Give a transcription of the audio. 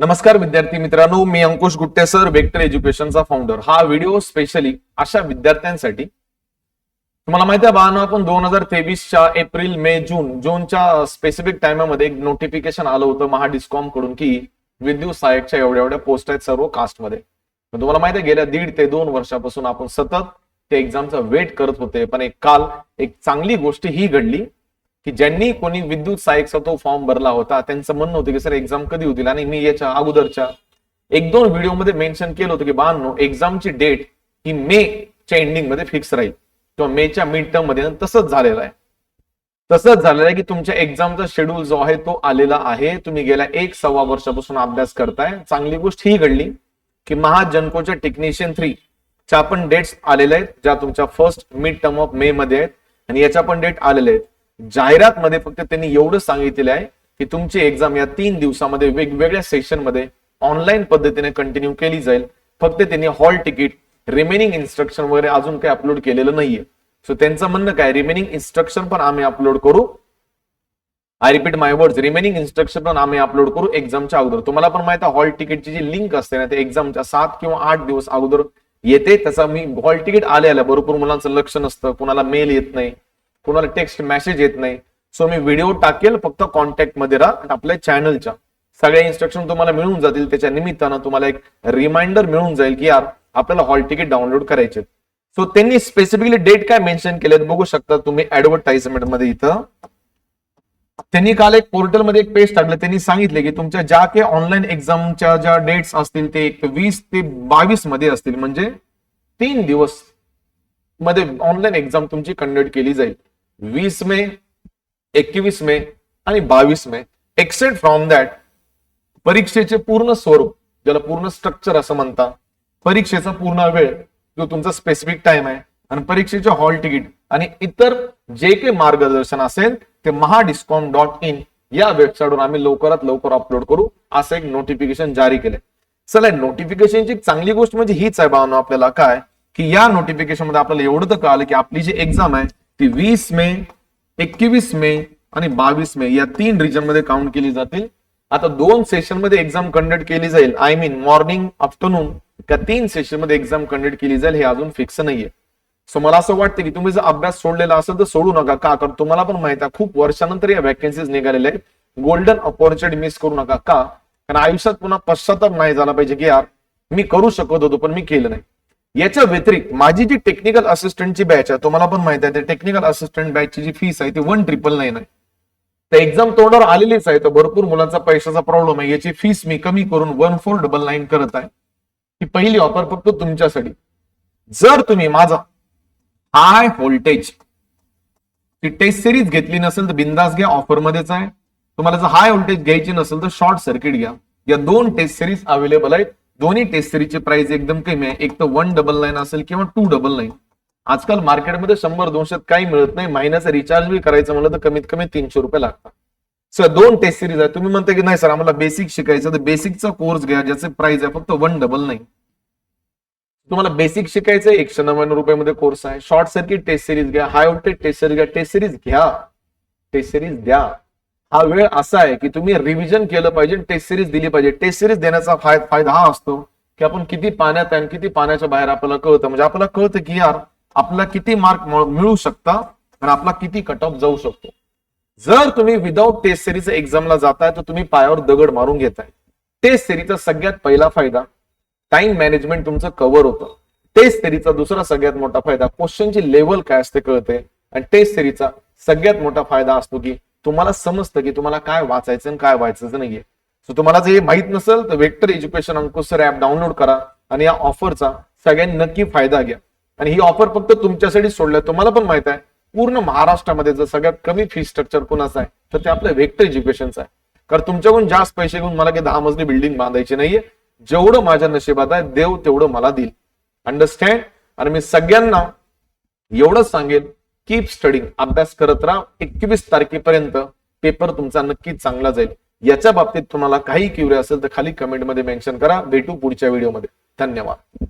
नमस्कार विद्यार्थी मित्रांनो मी अंकुश गुट्टे सर वेक्टर एज्युकेशनचा फाउंडर हा व्हिडिओ स्पेशली अशा विद्यार्थ्यांसाठी. तुम्हाला माहिती आहे बाळांनो आपण दोन हजार तेवीसच्या एप्रिल मे जून जूनच्या स्पेसिफिक टायमामध्ये एक नोटिफिकेशन आलं होतं महाडिस्कॉमकडून की विद्युत सहाय्यकच्या एवढ्या एवढ्या पोस्ट आहेत सर्व कास्टमध्ये तुम्हाला माहिती आहे गेल्या दीड ते दोन वर्षापासून आपण सतत त्या एक्झामचा वेट करत होते पण एक काल एक चांगली गोष्ट ही घडली. की ज्यांनी कोणी विद्युत सहाय्यकचा तो फॉर्म भरला होता त्यांचं म्हणणं होतं की सर एक्झाम कधी होतील? आणि मी याच्या अगोदरच्या एक दोन व्हिडिओमध्ये मेन्शन केलं होतं की बांधनो एक्झामची डेट ही मे च्या एंडिंगमध्ये फिक्स राहील. किंवा मेच्या मिड टर्ममध्ये. तसंच झालेलं आहे. तसंच झालेलं आहे की तुमच्या एक्झामचा शेड्यूल जो आहे तो आलेला आहे. तुम्ही गेल्या एक सव्वा वर्षापासून अभ्यास करताय. चांगली गोष्ट ही घडली की महाजनकोच्या टेक्निशियन थ्री च्या पण डेट्स आलेल्या आहेत ज्या तुमच्या first mid term of May मध्ये आहेत. आणि याच्या पण डेट आलेल्या आहेत. जाहिरात मध्ये फक्त त्यांनी एवढं सांगितलेलं आहे की तुमची एक्झाम या तीन दिवसामध्ये वेगवेगळ्या सेशनमध्ये ऑनलाईन पद्धतीने कंटिन्यू केली जाईल. फक्त त्यांनी हॉल तिकीट रिमेनिंग इन्स्ट्रक्शन वगैरे अजून काही अपलोड केलेलं नाहीये. सो त्यांचं म्हणणं काय? रिमेनिंग इन्स्ट्रक्शन पण आम्ही अपलोड करू. I repeat my words remaining instruction पण आम्ही अपलोड करू एक्झामच्या अगोदर. तुम्हाला पण माहिती हॉल तिकीटची जी लिंक असते ना ते एक्झामच्या सात किंवा आठ दिवस अगोदर येते. त्याचा मी हॉल तिकीट आले आल्या भरपूर मुलांचं लक्ष नसतं कुणाला मेल येत नाही. कोणाला टेक्स्ट मेसेज येत नाही. सो मी व्हिडिओ टाकेल फक्त कॉन्टॅक्टमध्ये राहा आपल्या चॅनलच्या सगळ्या इन्स्ट्रक्शन तुम्हाला मिळून जातील. त्याच्या निमित्तानं तुम्हाला एक रिमाइंडर मिळून जाईल की यार आपल्याला हॉल तिकीट डाउनलोड करायचे सो त्यांनी स्पेसिफिकली डेट काय मेन्शन केलेत बघू शकता तुम्ही ऍडव्हर्टाइजमेंटमध्ये इथं. त्यांनी काल एक पोर्टलमध्ये एक पेज टाकलं. त्यांनी सांगितले की तुमच्या ज्या काही ऑनलाईन एक्झामच्या ज्या डेट्स असतील ते एक वीस ते बावीसमध्ये असतील. म्हणजे तीन दिवसमध्ये ऑनलाईन एक्झाम तुमची कंडक्ट केली जाईल. वीस मे एकवीस मे आणि बावीस मे. एक्सेप्ट फ्रॉम दॅट परीक्षेचे पूर्ण स्वरूप ज्याला पूर्ण स्ट्रक्चर असं म्हणतात परीक्षेचा पूर्ण वेळ जो तुमचा स्पेसिफिक टाइम आहे आणि परीक्षेचे हॉल तिकीट आणि इतर जे काही मार्गदर्शन असेल ते महाडिस्कॉम डॉट इन या वेबसाईटवर आम्ही लवकरात लवकर अपलोड करू. असं एक नोटिफिकेशन जारी केलंय. चला नोटिफिकेशनची चांगली गोष्ट म्हणजे हीच आहे भावना आपल्याला. काय? की या नोटिफिकेशनमध्ये आपल्याला एवढं तर कळालं की आपली जी एक्झाम आहे ती वीस मे एकवीस मे आणि बावीस मे या तीन रिजनमध्ये काउंट केली जातील. आता दोन सेशनमध्ये एक्झाम कंडक्ट केली जाईल. आय मीन मॉर्निंग आफ्टरनून त्या तीन सेशनमध्ये एक्झाम कंडक्ट केली जाईल हे अजून फिक्स नाहीये. सो मला असं वाटतं की तुम्ही जर अभ्यास सोडलेला असेल तर सोडू नका. का? कारण तुम्हाला पण माहीत आहे खूप वर्षानंतर या वॅकन्सीज निघालेल्या आहेत. गोल्डन ऑपॉर्च्युनिटी मिस करू नका. का? कारण आयुष्यात पुन्हा पश्चाताप नाही झाला पाहिजे की यार मी करू शकत होतो पण मी केलं नाही. याच्या व्यतिरिक्त माझी जी टेक्निकल असिस्टंटची बॅच आहे तुम्हाला पण माहीत आहे टेक्निकल असिस्टंट बॅचची जी फीस आहे ती वन ट्रिपल नाईन आहे. तर एक्झाम तोंडावर आलेलीच आहे तर भरपूर मुलांचा पैशाचा प्रॉब्लेम आहे. याची फीस मी कमी करून वन फोर डबल नाईन करत आहे. ही पहिली ऑफर फक्त तुमच्यासाठी. जर तुम्ही माझा हाय व्होल्टेज ती टेस्ट सिरीज घेतली नसेल तर बिंदास घ्या ऑफर मध्येच आहे. तुम्हाला जर हाय व्होल्टेज घ्यायची नसेल तर शॉर्ट सर्किट घ्या. या दोन टेस्ट सिरीज अवेलेबल आहेत. दोन्ही टेस्ट सिरीजची प्राइस एकदम कमी आहे. एक तर वन डबल नाईन असेल किंवा टू डबल नाईन आजकाल मार्केटमध्ये शंभर दोनशे काही मिळत नाही. महिन्याचा रिचार्ज बी करायचं म्हणलं तर कमीत कमी तीनशे रुपये लागतात. सर दोन टेस्ट सिरीज आहे तुम्ही म्हणता की नाही सर आम्हाला बेसिक शिकायचं. तर बेसिकचा कोर्स घ्या ज्याचे प्राइस आहे फक्त वन डबल नाईन तुम्हाला बेसिक शिकायचं एकशे नव्याण्णव रुपयामध्ये कोर्स आहे. शॉर्ट सर्किट टेस्ट सिरीज घ्या. हाय व्होल्टेज टेस्ट सिरीज घ्या. टेस्ट सिरीज घ्या. टेस्ट सिरीज द्या. हा वेळ असा आहे की तुम्ही रिव्हिजन केलं पाहिजे टेस्ट सिरीज दिली पाहिजे. टेस्ट सिरीज देण्याचा फायदा हा असतो की आपण किती पाण्यात आहे किती पाण्याच्या बाहेर आपल्याला कळतं. म्हणजे आपल्याला कळतं की यार आपला किती मार्क मिळू शकता आणि आपला किती कट ऑफ जाऊ शकतो. जर तुम्ही विदाऊट टेस्ट सिरीज एक्झामला जाताय तर तुम्ही पायावर दगड मारून घेताय. टेस्ट सिरीजचा सगळ्यात पहिला फायदा टाइम मॅनेजमेंट तुमचं कव्हर होतं. टेस्ट सिरीजचा दुसरा सगळ्यात मोठा फायदा क्वेश्चनची लेवल काय असते कळते. आणि टेस्ट सिरीजचा सगळ्यात मोठा फायदा असतो की तुम्हाला समजतं की तुम्हाला काय वाचायचं आणि काय वाचायचं नाहीये. सो तुम्हाला जर हे माहीत नसेल तर vector education Ankush sir app download करा आणि या ऑफरचा सगळ्यांनी नक्की फायदा घ्या. आणि ही ऑफर फक्त तुमच्यासाठी सोडल्या तुम्हाला पण माहीत आहे पूर्ण महाराष्ट्रामध्ये जर सगळ्यात कमी फी स्ट्रक्चर कोणाचं आहे तर ते आपलं वेक्टर एज्युकेशनचं आहे. कारण तुमच्याकडून जास्त पैसे घेऊन मला काही दहा मजली बिल्डिंग बांधायची नाहीये. जेवढं माझ्या नशिबात आहे देव तेवढं मला देईल. अंडरस्टँड आणि मी सगळ्यांना एवढंच सांगेल कीप स्टडिंग अभ्यास करत राहा. एकवीस तारखेपर्यंत पेपर तुमचा नक्कीच चांगला जाईल. याच्या बाबतीत तुम्हाला काही क्युरी असेल तर खाली कमेंटमध्ये मेन्शन करा. भेटू पुढच्या व्हिडिओमध्ये धन्यवाद.